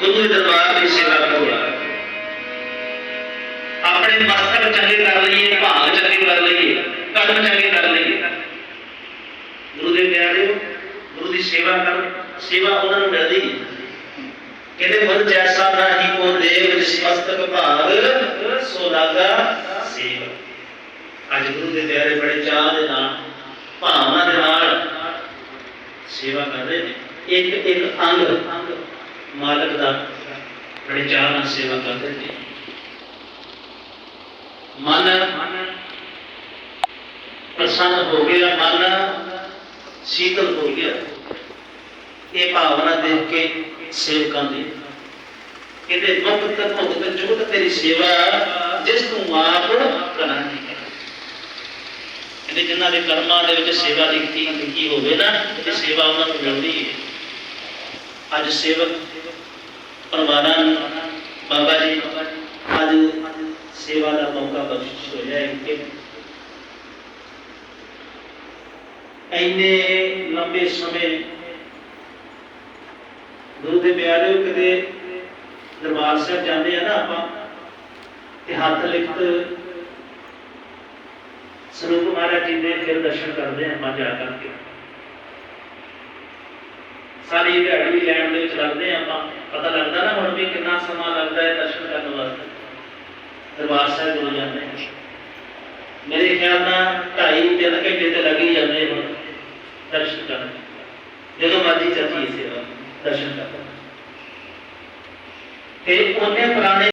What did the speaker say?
ਗੁਰੂ ਦੇ ਦਰਬਾਰ ਦੀ ਸੇਵਾ ਕਰੋ। ਆਪਣੇ ਮਸਤਕ ਚੰਗੇ ਕਰ ਲਈਏ, ਭਾਗ ਚੰਗੇ ਕਰ ਲਈਏ, ਕਰਮ ਚੰਗੇ ਕਰ ਲਈਏ। ਗੁਰੂ ਦੇ ਪਿਆਰਿਓ, ਗੁਰੂ ਦੀ ਸੇਵਾ ਕਰ। ਸੇਵਾ ਉਹਨਾਂ ਨੂੰ ਮਿਲਦੀ। ਕਹਿੰਦੇ, ਮਨ ਜੈਸਾ ਨਾਹੀ ਕੋ ਦੇਵ ਜਿਸ ਮਸਤਕ ਭਾਗ, ਸੋ ਲਾਗਾ ਸੇਵਾ। ਅੱਜ ਗੁਰੂ ਦੇ ਪਿਆਰੇ ਬੜੇ ਚਾਹ ਦੇ ਨਾਲ, ਭਾਵਨਾ ਦੇ ਨਾਲ ਸੇਵਾ ਕਰ ਰਹੇ ਨੇ। ਇੱਕ ਇੱਕ ਅੰਗ ਮਾਲਕ ਦਾ ਬੜੇ ਚਾਹ ਨਾਲ ਸੇਵਾ ਕਰਦੇ ਨੇ। ਮਨ ਪ੍ਰਸੰਨ ਹੋ ਗਿਆ, ਮਨ ਸ਼ੀਤਲ ਹੋ ਗਿਆ। ਇਹ ਭਾਵਨਾ ਦੇਖ ਕੇ ਸੇਵਕਾਂ ਦੀ ਇਹਦੇ ਮੁਕਤ ਭੁਗਤ ਤੇਰੀ ਸੇਵਾ, ਜਿਸ ਤੂੰ ਆਪ ਕਰਾਂਗੀ ਇਹਦੇ ਜਿਨ੍ਹਾਂ ਦੇ ਕਰਮਾਂ ਦੇ ਵਿੱਚ ਸੇਵਾ ਲਿਖੀ ਲਿਖੀ ਹੋਵੇ ਨਾ ਤੇ ਸੇਵਾ ਉਹਨਾਂ ਨੂੰ ਮਿਲਦੀ ਹੈ। ਅੱਜ ਸੇਵਕ ਪਰਿਵਾਰਾਂ ਨੂੰ, ਬਾਬਾ ਜੀ, ਅੱਜ ਸੇਵਾ ਦਾ ਮੌਕਾ ਬਖਸ਼ਿਸ਼ ਹੋਇਆ ਹੈ ਕਿ ਇੰਨੇ ਲੰਬੇ ਸਮੇਂ ਗੁਰੂ ਦੇ ਪਿਆਰਿਓ ਕਿਤੇ ਦਰਬਾਰ ਸਾਹਿਬ ਜਾਂਦੇ ਆ ਨਾ ਆਪਾਂ, ਤੇ ਹੱਥ ਲਿਖਤ ਸਰੂਪ ਮਹਾਰਾਜ ਜੀ ਦੇ ਫਿਰ ਦਰਸ਼ਨ ਕਰਦੇ ਆ ਆਪਾਂ ਜਾ ਕਰਕੇ। ਸਾਰੀ ਦਿਹਾੜੀ ਲੈਣ ਦੇ ਵਿੱਚ ਲੱਗਦੇ ਆਪਾਂ। ਪਤਾ ਲੱਗਦਾ ਨਾ ਹੁਣ ਵੀ ਕਿੰਨਾ ਸਮਾਂ ਲੱਗਦਾ ਹੈ ਦਰਸ਼ਨ ਕਰਨ ਵਾਸਤੇ। ਦਰਬਾਰ ਸਾਹਿਬ ਜਦੋਂ ਜਾਂਦੇ ਮੇਰੇ ਖਿਆਲ ਨਾਲ ਢਾਈ ਤਿੰਨ ਘੰਟੇ ਤੇ ਲੱਗ ਹੀ ਜਾਂਦੇ ਹੁਣ ਦਰਸ਼ਨ ਕਰਨ। ਜਦੋਂ ਮਰਜ਼ੀ ਚੱਲੀ ਸੇਵਾ, ਦਰਸ਼ਨ ਕਰਨ। ਤੇ ਉਹਨੇ ਪੁਰਾਣੇ